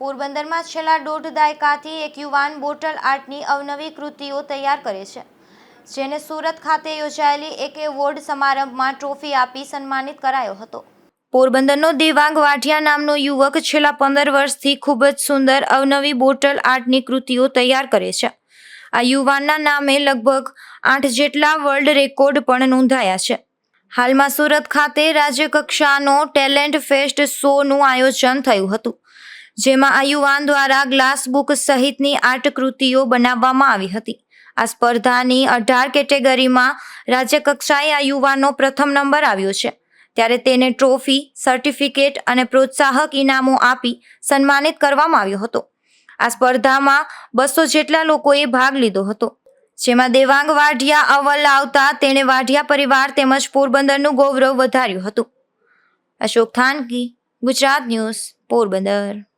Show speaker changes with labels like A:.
A: પોરબંદરમાં છેલ્લા દોઢ દાયકાથી એક યુવાન બોટલ આર્ટની અવનવી કૃતિઓ તૈયાર કરે છે, જેને સુરત ખાતે યોજાયેલી એક એવોર્ડ સમારંભમાં ટ્રોફી આપી સન્માનિત કરાયો હતો. પોરબંદરનો દેવાંગ વાઢિયા નામનો યુવક છેલ્લા પંદર વર્ષથી ખૂબ જ સુંદર અવનવી બોટલ આર્ટની કૃતિઓ તૈયાર કરે છે. આ યુવાનના નામે લગભગ આઠ જેટલા વર્લ્ડ રેકોર્ડ પણ નોંધાયા છે. હાલમાં સુરત ખાતે રાજ્યકક્ષાનો ટેલેન્ટ ફેસ્ટ શોનું આયોજન થયું હતું. જેમાં આ યુવાન દ્વારા ગ્લાસ બુક સહિતની આર્ટ કૃતિઓ બનાવવામાં આવી હતી. આ સ્પર્ધાની અઢાર કેટેગરીમાં રાજ્યકક્ષાએ આ યુવાનો પ્રથમ નંબર આવ્યો છે. ત્યારે તેને ટ્રોફી, સર્ટિફિકેટ અને પ્રોત્સાહક ઇનામો આપી સન્માનિત કરવામાં આવ્યો હતો. આ સ્પર્ધામાં બસો જેટલા લોકોએ ભાગ લીધો હતો. જેમાં દેવાંગ વાઢિયા અવ્વલ આવતા તેણે વાઢિયા પરિવાર તેમજ પોરબંદરનું ગૌરવ વધાર્યું હતું. અશોક થાનકી, ગુજરાત ન્યૂઝ, પોરબંદર.